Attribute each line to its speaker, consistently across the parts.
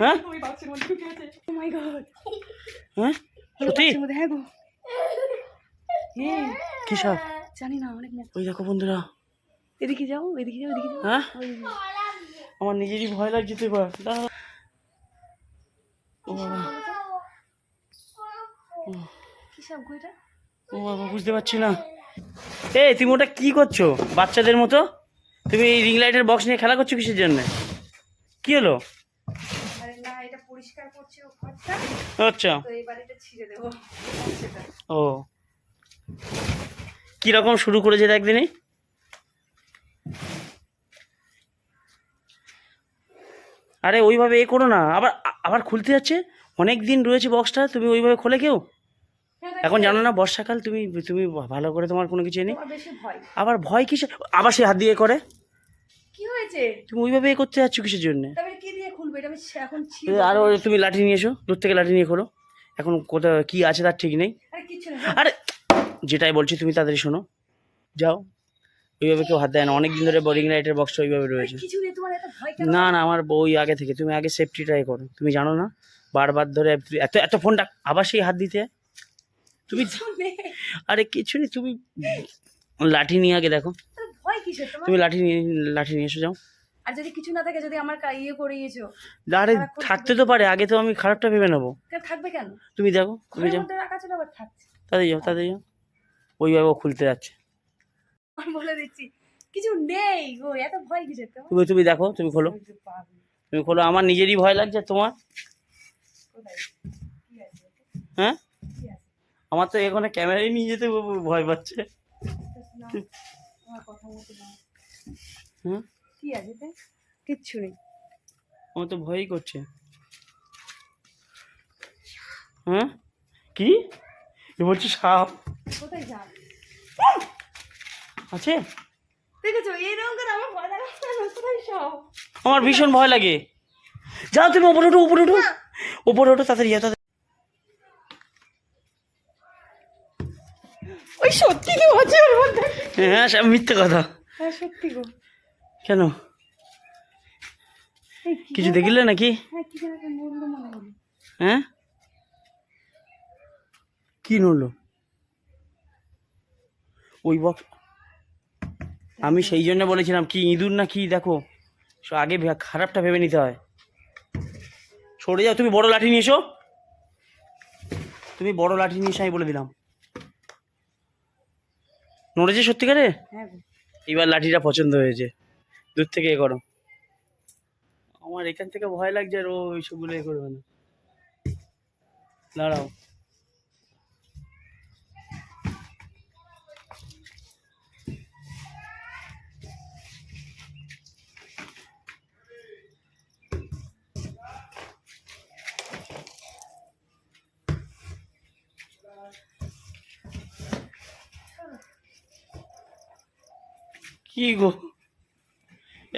Speaker 1: হ্যাঁ?
Speaker 2: ও মাই গড
Speaker 1: হ্যাঁ? সত্যি?
Speaker 2: হ্যাঁ গো।
Speaker 1: কি সব
Speaker 2: জানি না অনেক
Speaker 1: ওই দেখো বন্ধুরা।
Speaker 2: এদিকে যাও এদিকে যাও এদিকে যাও।
Speaker 1: হ্যাঁ? আমার নিজেরই ভয় লাগছে তো এবার। দাঁড়াও। ও বাবা।
Speaker 2: কি সব গো
Speaker 1: ও বাবা বুঝতে পারছি না। এই তুমি ওটা কি করছ? বাচ্চাদের মতো? তুমি এই রিং লাইটের বক্স নিয়ে খেলা করছ কিসের জন্য? কি হলো
Speaker 2: আরে না এটা পরিষ্কার
Speaker 1: আচ্ছা।
Speaker 2: তো এবার এটা ছিঁড়ে দেবো।
Speaker 1: ও। কীরকম শুরু করেছে একদিনই আরে ওইভাবে এ করো না। আবার আবার খুলতে যাচ্ছে? অনেক দিন রয়েছে বক্সটা তুমি ওইভাবে খোলে কেউ? এখন জানো না বর্ষাকাল তুমি তুমি ভালো করে তোমার কোনো কিছু নেই। আবার ভয় কিসে আবার সে হাত দিয়ে করে?
Speaker 2: কি হয়েছে?
Speaker 1: তুমি ওইভাবে এ করতে যাচ্ছ কিসের জন্য?
Speaker 2: এটা আমি এখন
Speaker 1: তুমি লাঠি নিয়ে এসো। দূর থেকে লাঠি নিয়ে খোলো। এখন কোথাও কি আছে তার ঠিক নেই।
Speaker 2: আরে
Speaker 1: যেটাই বলছি তুমি তাড়াতাড়ি শোনো। যাও। ওইভাবে কেউ হাত দেয় না। অনেক দিন ধরে বোরিং লাইটের বক্সটা ওইভাবে রয়েছে। না না আমার বই আগে থেকে। তুমি আগে সেফটি সেফটিটাই করো। তুমি জানো না? বারবার ধরে এত এত ফোনটা আবার সেই হাত দিতে? তুমি আরে কিছু নেই তুমি লাঠি নিয়ে আগে দেখো। তুমি লাঠি নিয়ে লাঠি নিয়ে এসো যাও।
Speaker 2: আর যদি কিছু না থাকে যদি আমার কা- ইয়ে করে ইয়েছো
Speaker 1: আরে থাকতে তো পারে আগে তো আমি খারাপটা ভেবে নেব।
Speaker 2: থাকবে কেন?
Speaker 1: তুমি দেখো তুমি
Speaker 2: ঘরের
Speaker 1: যাও।
Speaker 2: মধ্যে রাখা ছিল আবার থাকছে।
Speaker 1: তাদের যাও তাদের যাও। ওইভাবে ও খুলতে যাচ্ছে।
Speaker 2: আমি বলে দিচ্ছি কিছু নেই গো এত ভয় তো
Speaker 1: তুমি তুমি দেখো তুমি খোলো। তুমি খোলো আমার নিজেরই ভয় লাগছে তোমার? হ্যাঁ? আমার তো এখানে ক্যামেরাই নিয়ে যেতে ভয় পাচ্ছে।
Speaker 2: কথা মতো
Speaker 1: হ্যাঁ
Speaker 2: কি আছে এতে? কিচ্ছু নেই।
Speaker 1: আমার তো ভয়ই করছে। হ্যাঁ? কি? এ বলছি সাপ।
Speaker 2: কোথায় যান
Speaker 1: আছে?
Speaker 2: দেখেছ? এইরকম করে আমার ভয় লাগে না, কোথায় সব।
Speaker 1: আমার ভীষণ ভয় লাগে। যাও তুমি উপরে ওঠো উপরে ওঠো উপরে ওঠো তাড়াতাড়ি যাও
Speaker 2: ওই সত্যি তো আছে ওর মধ্যে
Speaker 1: হ্যাঁ সব মিথ্যে কথা।
Speaker 2: হ্যাঁ সত্যি গো।
Speaker 1: কেন? কিছু দেখলে নাকি?
Speaker 2: হ্যাঁ? কি নড়লো?
Speaker 1: ওই বক্স আমি সেই জন্য বলেছিলাম কি ইঁদুর না কি দেখো। সো আগে খারাপটা ভেবে নিতে হয়। সরে যাও তুমি বড় লাঠি নিয়ে এসো। তুমি বড় লাঠি নিয়ে আমি বলে দিলাম। নড়েছে সত্যিকারে?
Speaker 2: হ্যাঁ গো।
Speaker 1: এবার লাঠিটা পছন্দ হয়েছে। দূর থেকে এ করো। আমার এখান থেকে ভয় লাগছে আর ও ওইসবগুলো এ করবে না। দাঁড়াও। কি গো?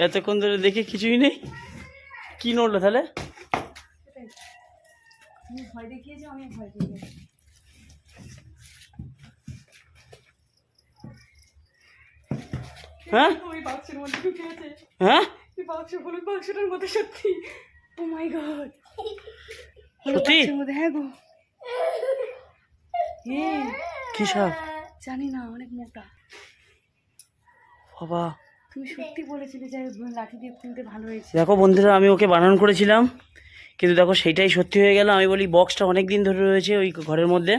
Speaker 1: এতক্ষণ ধরে দেখে কিছুই নেই? কি নড়লো তাহলে? হ্যাঁ? হ্যাঁ?
Speaker 2: বাক্সটার মধ্যে সত্যি। ও মাই গড
Speaker 1: সত্যি?
Speaker 2: হ্যাঁ গো।
Speaker 1: কি সব
Speaker 2: জানি না অনেক মোটা।
Speaker 1: বাবা।
Speaker 2: তুমি সত্যি বলেছিলে যে লাঠি দিয়ে খুলতে ভালো হয়েছে।
Speaker 1: দেখো বন্ধুরা আমি ওকে বানান করেছিলাম কিন্তু দেখো সেইটাই সত্যি হয়ে গেল। আমি বলি বক্সটা অনেক দিন ধরে রয়েছে ওই ঘরের মধ্যে।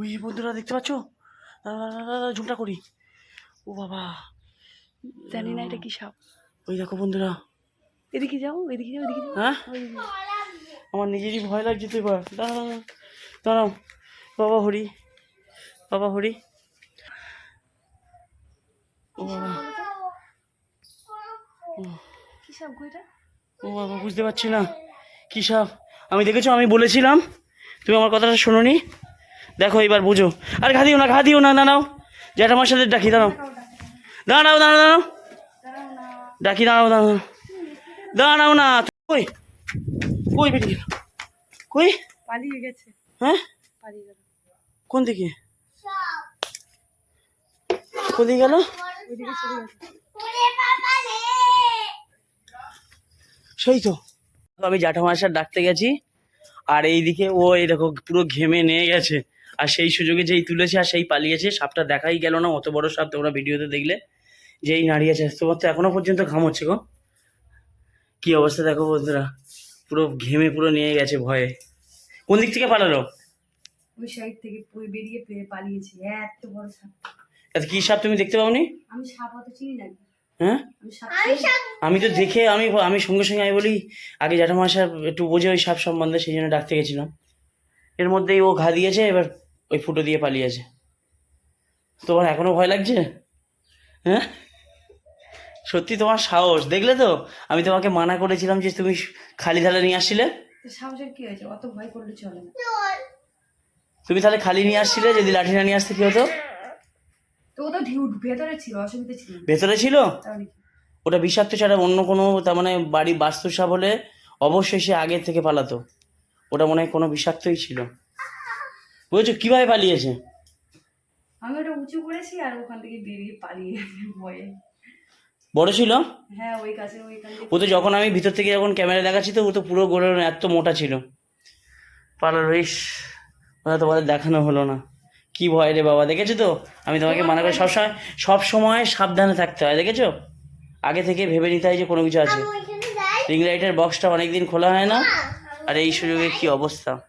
Speaker 1: ওই বন্ধুরা দেখতে পাচ্ছ? ঝুমটা করি। ও বাবা।
Speaker 2: জানি না এটা কি সাপ।
Speaker 1: ওই দেখো বন্ধুরা।
Speaker 2: এদিকে যাও এদিকে যাও এদিকে
Speaker 1: হ্যাঁ? আমার নিজেরই ভয় লাগছে তুই দাঁড়াও, দাঁড়াও। বাবা হরি। বাবা হরি। ও বাবা।
Speaker 2: কি সাপ গো
Speaker 1: ও বাবা বুঝতে পারছি না। কী সাপ? আমি দেখেছ আমি বলেছিলাম। তুমি আমার কথাটা শোনোনি। দেখো এবার বুঝো। আর ঘা দিও না ঘা দিও না দাঁড়াও। জ্যাঠামার সাথে ডাকি দাঁড়াও। দাঁড়াও দাঁড়াও দাঁড়াও। ডাকি দাঁড়াও দাঁড়াও। দাঁড়াও না কই? কই বেরিয়ে গেল কই?
Speaker 2: পালিয়ে গেছে।
Speaker 1: হ্যাঁ?
Speaker 2: পালিয়ে গেল।
Speaker 1: কোন দিকে? কোন দিকে গেল?
Speaker 2: ওইদিকে চলে গেছে।
Speaker 1: সেই তো। আমি জ্যাঠামাশার ডাকতে গেছি আর এইদিকে ও এই দেখো পুরো ঘেমে নিয়ে গেছে। আর সেই সুযোগে যেই তুলেছে আর সেই পালিয়েছে সাপটা দেখাই গেল না অত বড় সাপ তোমরা ভিডিওতে দেখলে। যেই নাড়িয়েছে তোমার তো এখনও পর্যন্ত ঘাম হচ্ছে গো। কি অবস্থা দেখো বন্ধুরা পুরো ঘেমে পুরো নিয়ে গেছে ভয়ে। কোন দিক থেকে পালালো?
Speaker 2: ওই সাইড থেকে পই- বেরিয়ে পালিয়েছে এত বড় সাপ।
Speaker 1: এত কি সাপ তুমি দেখতে পাওনি?
Speaker 2: আমি সাপ অত চিনি না।
Speaker 1: হ্যাঁ?
Speaker 2: আমি
Speaker 1: তো দেখে আমি আমি সঙ্গে সঙ্গে আমি বলি আগে জ্যাঠামশাই একটু বোঝে ওই সাপ সম্বন্ধে সেই জন্য ডাকতে গেছিলাম। এর মধ্যেই ও ঘা দিয়েছে এবার ওই ফুটো দিয়ে পালিয়েছে। তোমার এখনও ভয় লাগছে? হ্যাঁ? সত্যি তোমার সাহস। দেখলে তো? আমি তোমাকে মানা করেছিলাম যে তুমি খালি থালা নিয়ে আসছিলে।
Speaker 2: সাহসের কি হয়েছে? অত ভয় করলে চলে।
Speaker 1: তুমি তাহলে খালি নিয়ে আসছিলে যদি লাঠি না নিয়ে আসতে কি হতো?
Speaker 2: তো ও তো ভেতরে ছিল অসুবিধা ছিল
Speaker 1: ভেতরে ছিল? ওটা বিষাক্ত ছাড়া অন্য কোনো তার মানে বাড়ি বাস্তু সাপ হলে অবশ্যই সে আগে থেকে পালাতো। ওটা মনে হয় কোনো বিষাক্তই ছিল। বুঝেছ? কীভাবে পালিয়েছে?
Speaker 2: আমি ওটা উঁচু করেছি আর ওখান থেকে বেরিয়ে পালিয়ে ভয়ে।
Speaker 1: বড় ছিল?
Speaker 2: হ্যাঁ ওই ওইখান থেকে
Speaker 1: ও তো যখন আমি ভিতর থেকে যখন ক্যামেরা দেখাচ্ছি তো ও তো পুরো গোড়ে এত মোটা ছিল। পালার ইস ওটা তোমাদের দেখানো হলো না। কি ভয় রে বাবা দেখেছ তো? আমি তোমাকে মানা করি সবসময় সব সময় সাবধানে থাকতে হয় দেখেছ? আগে থেকে ভেবে নিতে হয় যে কোনো কিছু আছে। রিং লাইটের বক্সটা অনেকদিন খোলা হয় না? আর এই সুযোগে কি অবস্থা?